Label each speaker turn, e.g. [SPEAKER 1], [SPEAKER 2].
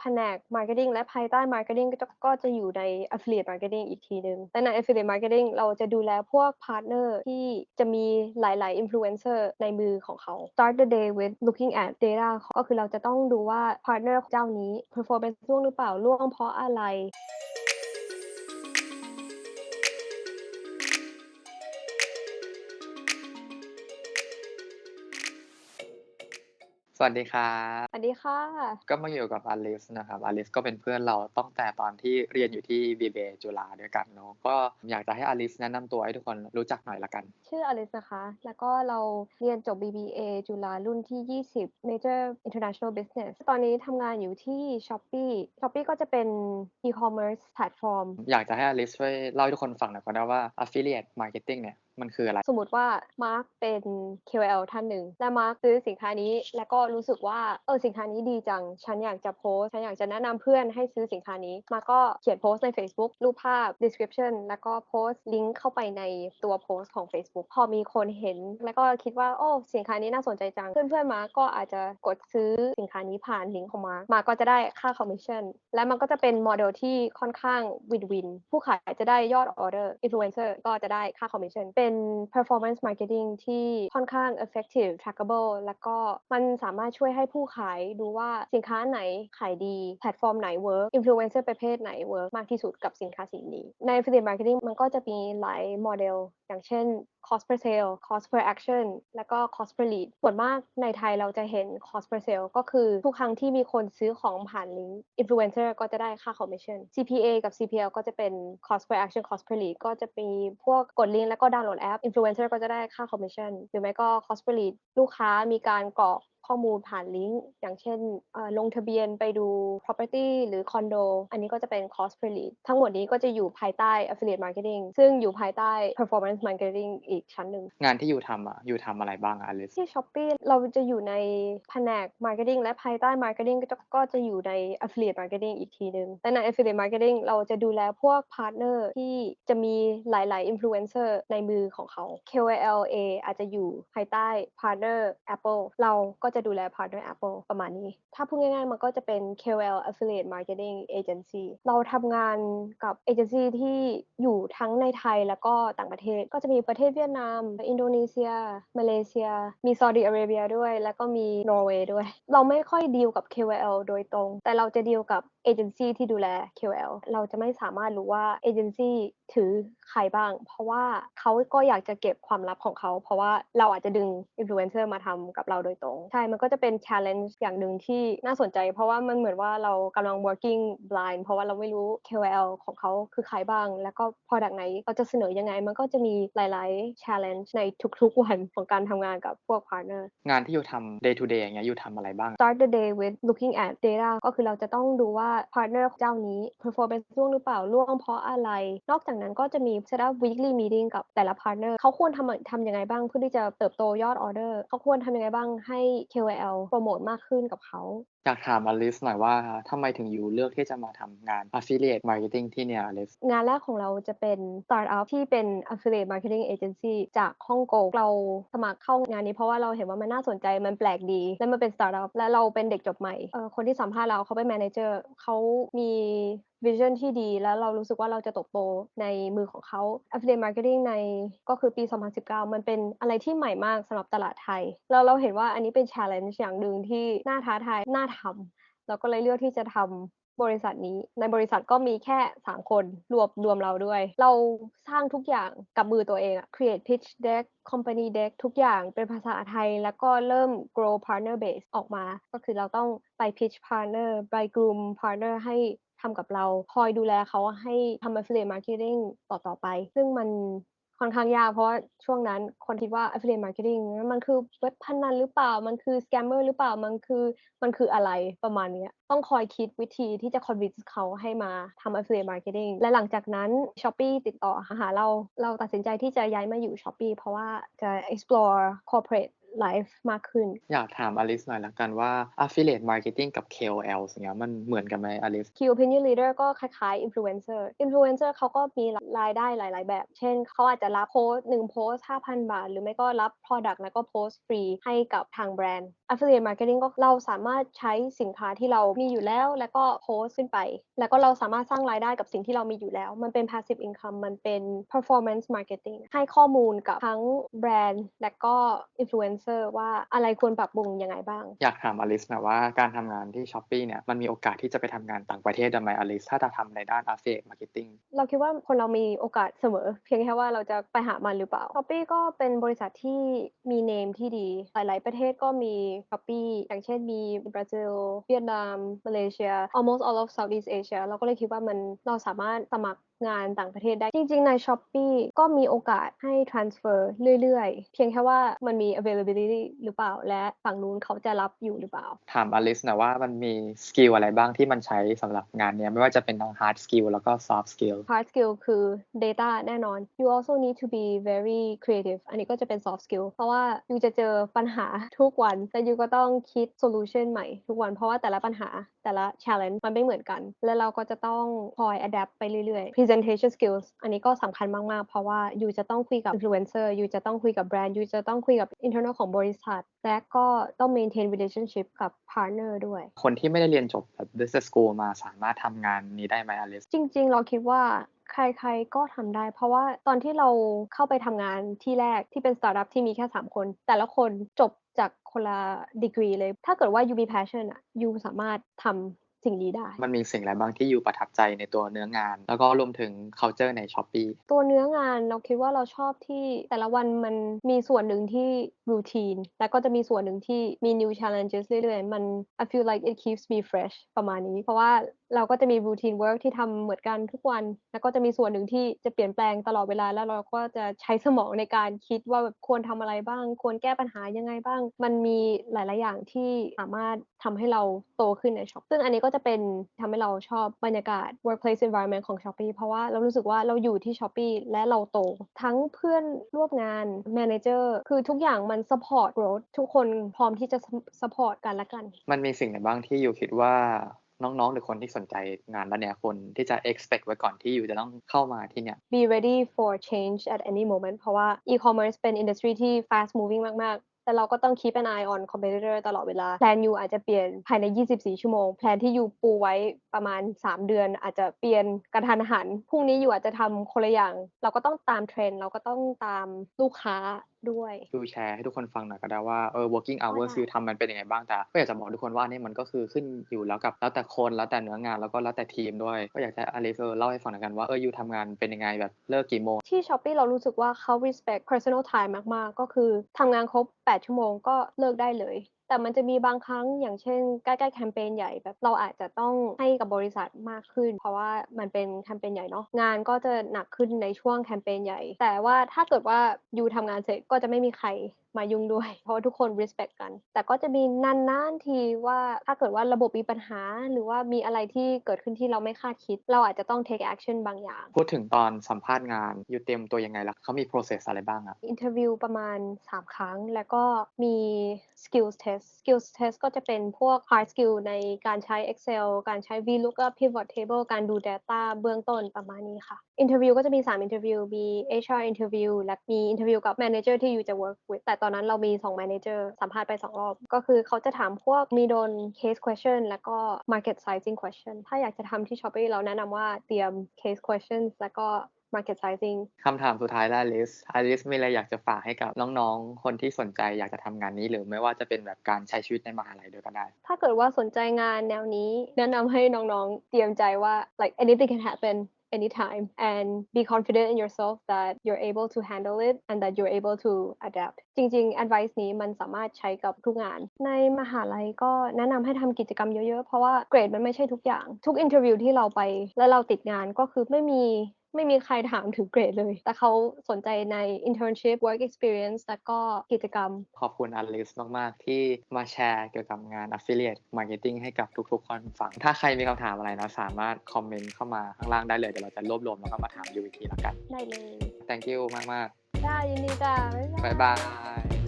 [SPEAKER 1] แผนก Marketing และภายใต้ Marketing ก็จะก็จะอยู่ใน Affiliate Marketing อีกทีหนึ่งแต่ใน Affiliate Marketing เราจะดูแลพวก Partner ที่จะมีหลาย ๆ Influencer ในมือของเขา Start the day with looking at data ก็คือเราจะต้องดูว่า Partner เจ้านี้ performance ร่วงหรือเปล่าร่วงเพราะอะไร
[SPEAKER 2] สวัสดีครับ
[SPEAKER 1] ส วัสดีค่ะ
[SPEAKER 2] ก็มาอยู่กับอลิสนะครับอลิสก็เป็นเพื่อนเราตั้งแต่ตอนที่เรียนอยู่ที่ BBA จุฬาด้วยกันเนาะก็อยากจะให้อลิสแนะนำตัวให้ทุกคนรู้จักหน่อยละกัน
[SPEAKER 1] ชื่ออลิสนะคะ แล้วก็เราเรียนจบ BBA จุฬารุ่นที่ 20 Major International Business ตอนนี้ทำงานอยู่ที่ Shopee Shopee ก็จะเป็น e-commerce platform
[SPEAKER 2] อยากจะให้อลิสช่วยเล่าให้ทุกคนฟังหน่อยก็ได้ว่า affiliate marketing เนี่ย มันคืออะไร
[SPEAKER 1] สมมติว่ามาร์คเป็น KOL ท่านหนึ่งและมาร์คซื้อสินค้านี้ แล้วก็รู้สึกว่าเออสินค้านี้ดีจัง ฉันอยากจะโพสฉันอยากจะแนะนำเพื่อนให้ซื้อสินค้านี้ มาก็เขียนโพสต์ใน Facebook รูปภาพ description แล้วก็โพสต์ลิงก์เข้าไปในตัวโพสต์ของ Facebook พอมีคนเห็น แล้วก็คิดว่าโอ้สินค้านี้น่าสนใจจัง เพื่อนๆมาก็อาจจะกดซื้อสินค้านี้ผ่านลิงก์ของมามาก็จะได้ค่าคอมมิชชั่นและมันก็จะเป็นโมเดลที่ค่อนข้างวินวินผู้ขายจะได้ยอดออเดอร์อินฟลูเอนเซอร์ก็จะได้ค่าคอมมิชชั่นเป็น performance marketing ที่ค่อนข้าง effective trackable แล้วก็มันสามารถช่วยให้ผู้ขายดูว่าสินค้าไหนขายดี แพลตฟอร์มไหน work influencer ประเภทไหน work มากที่สุดกับสินค้าสิ่งนี้ ใน affiliate marketing มันก็จะมีหลายโมเดล อย่างเช่น cost per sale cost per action แล้วก็ cost per lead ส่วนมากในไทยเราจะเห็น cost per sale ก็คือทุกครั้งที่มีคนซื้อของผ่านลิงก์ influencer ก็จะได้ค่า commission CPA กับ CPL ก็จะเป็น cost per action cost per lead ก็จะมีพวกกดลิงก์แล้วก็ดาวน์โหลดแอปอินฟลูเอนเซอร์ก็จะได้ค่าคอมมิชชั่นหรือไม่ก็คอสเปรีดลูกค้ามีการกรอก ข้อมูลผ่านลิงก์อย่างเช่นเอ่อลงทะเบียนไปดู property หรือคอนโดอันนี้ก็จะเป็น cost per lead ทั้งหมดนี้ก็จะอยู่ภายใต้ affiliate marketing ซึ่งอยู่ภายใต้ performance marketing อีกชั้นหนึ่ง
[SPEAKER 2] งานที่อยู่ทำอะอยู่ทำอะไรบ้างอะอลิส
[SPEAKER 1] ที่ Shopee เราจะอยู่ในแผนก Marketing และภายใต้ Marketing ก็จะก็จะอยู่ใน Affiliate Marketing อีกทีหนึ่งแต่ใน Affiliate Marketing เราจะดูแลพวก Partner ที่จะมีหลาย ๆ Influencer ในมือของเขา KOL A อาจจะอยู่ภายใต้ Partner Apple เราก็จะดูแล Partner Apple ประมาณนี้ ถ้าพูดง่ายๆ มันก็จะเป็น KOL Affiliate Marketing Agency เราทำงานกับเอเจนซี่ที่อยู่ทั้งในไทยแล้วก็ต่างประเทศ ก็จะมีประเทศเวียดนาม อินโดนีเซีย มาเลเซีย มีซาอุดิอาระเบียด้วย แล้วก็มีนอร์เวย์ด้วย เราไม่ค่อยดีลกับ KOL โดยตรง แต่เราจะดีลกับเอเจนซี่ที่ดูแล KOL เราจะไม่สามารถรู้ว่าเอเจนซี่ถือใครบ้าง เพราะว่าเขาก็อยากจะเก็บความลับของเขา เพราะว่าเราอาจจะดึงอินฟลูเอนเซอร์มาทำกับเราโดยตรงใช่มันก็จะเป็น challenge อย่างหนึ่งที่น่าสนใจ เพราะว่ามันเหมือนว่าเรากำลัง working blind เพราะว่าเราไม่รู้ KOL ของเขาคือใครบ้าง แล้วก็ product ไหนเราจะเสนอยังไง มันก็จะมีหลาย ๆ challenge ในทุก ๆ วันของการทำงานกับพวก partner
[SPEAKER 2] งานที่อยู่ทำ day to day อย่างเงี้ยอยู่ทำอะไรบ้าง
[SPEAKER 1] start the day with looking at data ก็คือเราจะต้องดูว่า partner เจ้านี้ performance ร่วงหรือเปล่าร่วงเพราะอะไร นอกจากนั้นก็จะมี set up weekly meeting กับแต่ละ partner เขาควรทำทำยังไงบ้างเพื่อที่จะเติบโตยอดออเดอร์เขาควรทำยังไงบ้างให้ KOL โปรโมทมากขึ้นกับเขา
[SPEAKER 2] อยากถามอลิสหน่อยว่าทำไมถึงอยู่เลือกที่จะมาทำงาน affiliate marketing ที่เนี่ยอลิส
[SPEAKER 1] งานแรกของเราจะเป็น startup ที่เป็น affiliate marketing agency จากฮ่องกงเราสมัครเข้างานนี้เพราะว่าเราเห็นว่ามันน่าสนใจมันแปลกดี และมันเป็น startup และเราเป็นเด็กจบใหม่เอ่อคนที่สัมภาษณ์เราเขาเป็น manager เขามี วิชั่นที่ดี แล้วเรารู้สึกว่าเราจะเติบโตในมือของเขา affiliate marketing ในก็คือปี 2019 มันเป็นอะไรที่ใหม่มากสำหรับตลาดไทย แล้วเราเห็นว่าอันนี้เป็น challenge อย่างหนึ่งที่น่าท้าทายน่าทำเราก็เลยเลือกที่จะทำบริษัทนี้ในบริษัทก็มีแค่ 3 คนรวมรวมเราด้วย เราสร้างทุกอย่างกับมือตัวเองอะ create pitch deck company deck ทุกอย่างเป็นภาษาไทย แล้วก็เริ่ม grow partner base ออกมา ก็คือเราต้องไป pitch partner ไป groom partner ให้ ทำกับเรา คอยดูแลเขาให้ทำ affiliate marketing ต่อๆไป ซึ่งมันค่อนข้างยากเพราะว่าช่วงนั้นคนคิดว่า affiliate marketing มันคือเว็บพนันหรือเปล่า มันคือ scammer หรือเปล่า มันคือมันคืออะไรประมาณนี้ต้องคอยคิดวิธีที่จะ convince เขาให้มาทำ affiliate marketing และหลังจากนั้น Shopee ติดต่อหาเรา เราตัดสินใจที่จะย้ายมาอยู่ Shopee เพราะว่าจะ explore corporate ไลฟ์มากขึ้น
[SPEAKER 2] อยากถามอลิสหน่อยละกันว่า affiliate marketing กับ KOL อย่างเงี้ยมันเหมือนกันไหมอลิส
[SPEAKER 1] Key Opinion Leader ก็คล้ายๆ Influencer Influencer เขาก็มีรายได้หลาย ๆ แบบ เช่นเขาอาจจะรับโพสต์หนึ่งโพสต์5,000บาท หรือไม่ก็รับ Product แล้วก็โพสต์ฟรีให้กับทางแบรนด์ Affiliate Marketing ก็เราสามารถใช้สินค้าที่เรามีอยู่แล้ว แล้วก็โพสต์ขึ้นไป แล้วก็เราสามารถสร้างรายได้กับสิ่งที่เรามีอยู่แล้ว มันเป็น passive income มันเป็น performance marketing ให้ข้อมูลกับทั้งแบรนด์และก็ influencer ว่าอะไรควรปรับปรุงยังไงบ้าง
[SPEAKER 2] อยากถามอลิสนะว่าการทำงานที่ Shopee เนี่ยมันมีโอกาสที่จะไปทำงานต่างประเทศได้ไหมอลิสถ้าจะทำในด้าน affiliate marketing
[SPEAKER 1] เราคิดว่าคนเรามีโอกาสเสมอ เพียงแค่ว่าเราจะไปหามันหรือเปล่า Shopee ก็เป็นบริษัทที่มีเนมที่ดี หลาย ๆ ประเทศก็มี Shopee อย่างเช่นมีบราซิลเวียดนามมาเลเซีย almost all of Southeast Asia เราก็เลยคิดว่ามันเราสามารถสมัคร งานต่างประเทศได้ จริง ๆ ใน Shopee ก็มีโอกาสให้ transfer เรื่อย ๆ เพียงแค่ว่ามันมี availability หรือเปล่า และฝั่งนู้นเขาจะรับอยู่หรือเปล่า
[SPEAKER 2] ถามอลิสนะว่ามันมีสกิลอะไรบ้างที่มันใช้สำหรับงานเนี้ยไม่ว่าจะเป็นทั้ง hard skill แล้วก็ soft skill
[SPEAKER 1] hard skill คือ data แน่นอน you also need to be very creative อันนี้ก็จะเป็น soft skill เพราะว่า you จะเจอปัญหาทุกวันแต่ you ก็ต้องคิด solution ใหม่ทุกวันเพราะว่าแต่ละปัญหาแต่ละ challenge มันไม่เหมือนกัน และเราก็จะต้องคอย adapt ไปเรื่อยๆ presentation skills อันนี้ก็สำคัญมากๆ เพราะว่า you จะต้องคุยกับ influencer you จะต้องคุยกับแบรนด์ you จะต้องคุยกับ internal ของบริษัท และก็ต้อง maintain relationship กับ partner ด้วย
[SPEAKER 2] คนที่ไม่ได้เรียนจบแบบ business school มาสามารถทำงานนี้ได้ไหมอลิส
[SPEAKER 1] จริง ๆ เราคิดว่า ใคร ๆ ก็ทำได้ เพราะว่าตอนที่เราเข้าไปทำงานที่แรกที่เป็นสตาร์ทอัพที่มีแค่ 3 คน แต่ละคนจบจากคนละดีกรีเลย ถ้าเกิดว่า you be passion อะ you สามารถทำ สิ่งนี้ได้
[SPEAKER 2] มันมีสิ่งอะไรบ้างที่อยู่ประทับใจในตัวเนื้องาน แล้วก็รวมถึง culture ใน Shopee
[SPEAKER 1] ตัวเนื้องานเราคิดว่าเราชอบที่แต่ละวันมันมีส่วนหนึ่งที่ routine แล้วก็จะมีส่วนหนึ่งที่มี new challenges เรื่อยๆ มัน I feel like it keeps me fresh ประมาณนี้ เพราะว่าเราก็จะมี routine work ที่ทำเหมือนกันทุกวัน แล้วก็จะมีส่วนหนึ่งที่จะเปลี่ยนแปลงตลอดเวลา แล้วเราก็จะใช้สมองในการคิดว่าแบบควรทำอะไรบ้าง ควรแก้ปัญหายังไงบ้าง มันมีหลาย ๆ อย่างที่สามารถทำให้เราโตขึ้นในช็อปซึ่งอันนี้ก็จะเป็นทำให้เราชอบบรรยากาศ workplace environment ของ Shopee เพราะว่าเรารู้สึกว่าเราอยู่ที่ Shopee และเราโต ทั้งเพื่อนร่วมงาน manager คือทุกอย่างมัน support growth ทุกคนพร้อมที่จะ support กันและกัน
[SPEAKER 2] มันมีสิ่งไหนบ้างที่อยู่คิดว่าน้องๆ หรือคนที่สนใจงานด้านเนี้ยคนที่จะ expect ไว้ก่อนที่อยู่จะต้องเข้ามาที่เนี่ย
[SPEAKER 1] be ready for change at any moment เพราะว่า e-commerce เป็น industry ที่ fast moving มากๆ แต่เราก็ต้อง keep an eye on competitor ตลอดเวลาแพลนยูอาจจะเปลี่ยนภายใน 24 ชั่วโมงแพลนที่ยูปูไว้ประมาณ 3 เดือน อาจจะเปลี่ยนกระทันหันพรุ่งนี้อยู่อาจจะทำคนละอย่าง เราก็ต้องตามเทรนด์เราก็ต้องตามลูกค้า ด้วย
[SPEAKER 2] ดูแชร์ให้ทุกคนฟังหน่อยก็ได้ว่าเออ working
[SPEAKER 1] ได้
[SPEAKER 2] hours
[SPEAKER 1] ค่ะ
[SPEAKER 2] คือทำมันเป็นยังไงบ้างแต่ก็อยากจะบอกทุกคนว่านี่มันก็คือขึ้นอยู่แล้วกับแล้วแต่คนแล้วแต่เนื้องานแล้วก็แล้วแต่ทีมด้วย ก็อยากจะอลิเซอร์เล่าให้ฟังหน่อยกันว่าเอออยู่ทำงานเป็นยังไงแบบเลิกกี่โมง
[SPEAKER 1] ที่ Shopee เรารู้สึกว่าเขา respect personal time มากๆ ก็คือทำงานครบ 8 ชั่วโมงก็เลิกได้เลย แต่มันจะมีบางครั้งอย่างเช่นใกล้ๆแคมเปญใหญ่แบบเราอาจจะต้องให้กับบริษัทมากขึ้น เพราะว่ามันเป็นแคมเปญใหญ่เนาะงานก็จะหนักขึ้นในช่วงแคมเปญใหญ่ แต่ว่าถ้าเกิดว่ายูทำงานเสร็จก็จะไม่มีใครมายุ่งด้วย เพราะว่าทุกคน respect กัน แต่ก็จะมีนานๆทีว่าถ้าเกิดว่าระบบมีปัญหา หรือว่ามีอะไรที่เกิดขึ้นที่เราไม่คาดคิด เราอาจจะต้อง take action บางอย่าง
[SPEAKER 2] พูดถึงตอนสัมภาษณ์งานอยู่เตรียมตัวยังไงล่ะเขามี process อะไรบ้างอะ
[SPEAKER 1] อินเทอร์วิวประมาณ 3 ครั้ง แล้วก็มี skills test test skills test ก็จะเป็นพวก hard skill ในการใช้ Excel การใช้ VLOOKUP pivot table การดู data เบื้องต้นประมาณนี้ค่ะอินเทอร์วิวก็จะมี3อินเทอร์วิวมี HR interview และมีอินเทอร์วิวกับ manager ที่อยู่จะ work with แต่ตอนนั้นเรามี 2 manager สัมภาษณ์ไป 2 รอบ ก็คือเขาจะถามพวกมีโดน case question แล้วก็ market sizing question ถ้าอยากจะทำที่ Shopee เราแนะนำว่าเตรียม case questions แล้วก็ market sizing
[SPEAKER 2] คำถามสุดท้ายแล้วอลิสอลิสมีอะไรอยากจะฝากให้กับน้องๆ คนที่สนใจอยากจะทำงานนี้ หรือไม่ว่าจะเป็นแบบการใช้ชีวิตในมหาลัยด้วยก็ได้
[SPEAKER 1] ถ้าเกิดว่าสนใจงานแนวนี้ แนะนำให้น้องๆ เตรียมใจว่า like anything can happen anytime and be confident in yourself that you're able to handle it and that you're able to adapt จริงๆ advice นี้มันสามารถใช้กับทุกงาน ในมหาลัยก็แนะนำให้ทำกิจกรรมเยอะๆ เพราะว่าเกรดมันไม่ใช่ทุกอย่าง ทุก interview ที่เราไป แล้วเราติดงานก็คือไม่มี ไม่มีใครถามถึงเกรดเลย แต่เขาสนใจใน internship work experience แล้วก็กิจกรรม
[SPEAKER 2] ขอบคุณอลิสมาก ๆ ที่มาแชร์เกี่ยวกับงาน affiliate marketing ให้กับทุก ๆ คนฟัง ถ้าใครมีคำถามอะไรนะสามารถคอมเมนต์เข้ามาข้างล่างได้เลย เดี๋ยวเราจะรวบรวมแล้วก็มาถามยูอีกทีละกัน
[SPEAKER 1] ได้เลย
[SPEAKER 2] thank you มาก
[SPEAKER 1] ได้ยินดีจ้า
[SPEAKER 2] ๆบ๊ายบาย